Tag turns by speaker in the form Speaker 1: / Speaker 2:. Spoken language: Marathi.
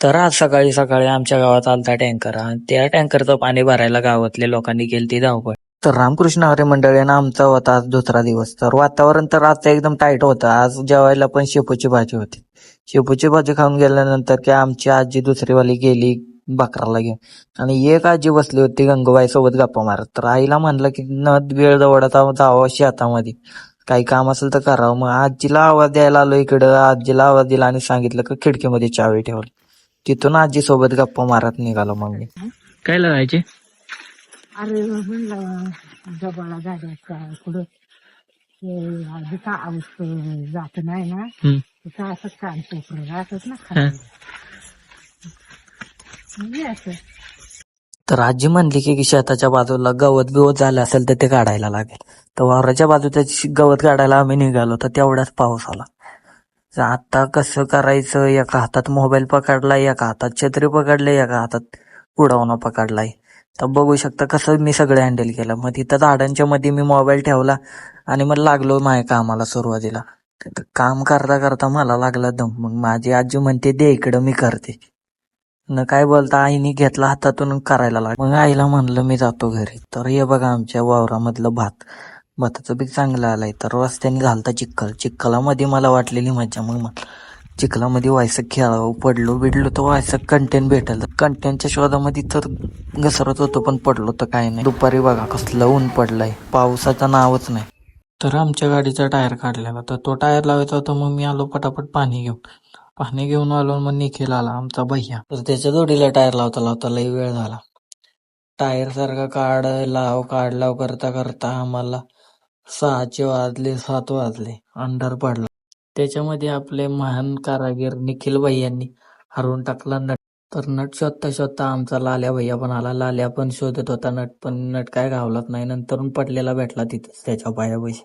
Speaker 1: तर आज सकाळी सकाळी आमच्या गावात आलता टँकर आणि त्या टँकरचं पाणी भरायला गावातल्या लोकांनी केली ती धावपळ. तर रामकृष्ण हरे मंडळीनं आमचा होता आज दुसरा दिवस. तर वातावरण तर आजचं एकदम टाईट होतं. आज जेवायला पण शेपूची भाजी होती. शेपूची भाजी खाऊन गेल्यानंतर की आमची आजी दुसरीवाली गेली बकराला घेऊन. आणि एक आजी बसली होती गंगूबाई सोबत गप्पा मारत. तर आईला म्हणलं की न वेळ जवळचा जावं शेतामध्ये. काही काम असेल तर करावं. मग आजीला आवाज द्यायला आलो इकडं. आजीला आवाज दिला आणि सांगितलं की खिडकीमध्ये चावी ठेवली. तिथून आजी सोबत गप्पा मारत निघालो मग मी. काय लावायचे
Speaker 2: अरे म्हणलं डबाला गाड्याचा पुढं ते आधी का औष जात नाही ना? तिथं असं कान कोपरं राहतात ना खाली. म्हणजे असं.
Speaker 1: तर आजी म्हणली की शेताच्या बाजूला गवत बिवत झालं असेल तर ते काढायला लागेल. तर वावराच्या बाजूच्या गवत काढायला आम्ही निघालो तर तेवढाच पाऊस आला. आता कसं करायचं? एका हातात मोबाईल पकडलाय एका हातात छत्री पकडले एका हातात उडवणं पकडलाय. तर बघू शकता कसं मी सगळं हँडल केलं. मग तिथं झाडांच्या मध्ये मी मोबाईल ठेवला आणि मग लागलो माझ्या कामाला सुरुवातीला. काम करता करता मला लागला दम. मग माझी आजी म्हणते दे इकडं मी करते. न काय बोलता आईने घेतला हातातून करायला लाग मग आईला म्हणलं मी जातो घरी. तर हे बघा आमच्या वावरामधलं भात. भाताचं पीक चांगलं आलंय. तर रस्त्याने घालता चिखल. चिखलामध्ये मला वाटलेली मजा. मग म्हटलं चिखलामध्ये वायसक खेळावं. पडलो बिडलो तर वायसक कंटेंट भेटल. कंटेंटच्या शोधामध्ये तर घसरत होतो पण पडलो तर काय नाही. दुपारी बघा कसलं ऊन पडलंय. पावसाचं नावच नाही. तर आमच्या गाडीचा टायर काढलेला तर तो टायर लावायचा होता मग मी आलो पटापट पाणी घेऊन. पाणी घेऊन आलो मग निखिल आला आमचा भैया. तर त्याच्या जोडीला टायर लावता लावता लई वेळ झाला. टायर सारखा काढ लाव काढ लाव करता करता आम्हाला सहाचे वाजले सात वाजले अंधार पडला. त्याच्यामध्ये आपले महान कारागीर निखिल भैयांनी हरवून टाकला नट. तर नट शोधता शोधता आमचा लाल्या भैया पण आला. लाल्या पण शोधत होता नट पण नट काय गावलाच नाही. नंतर पडलेला भेटला तिथंच त्याच्या पायापाशी.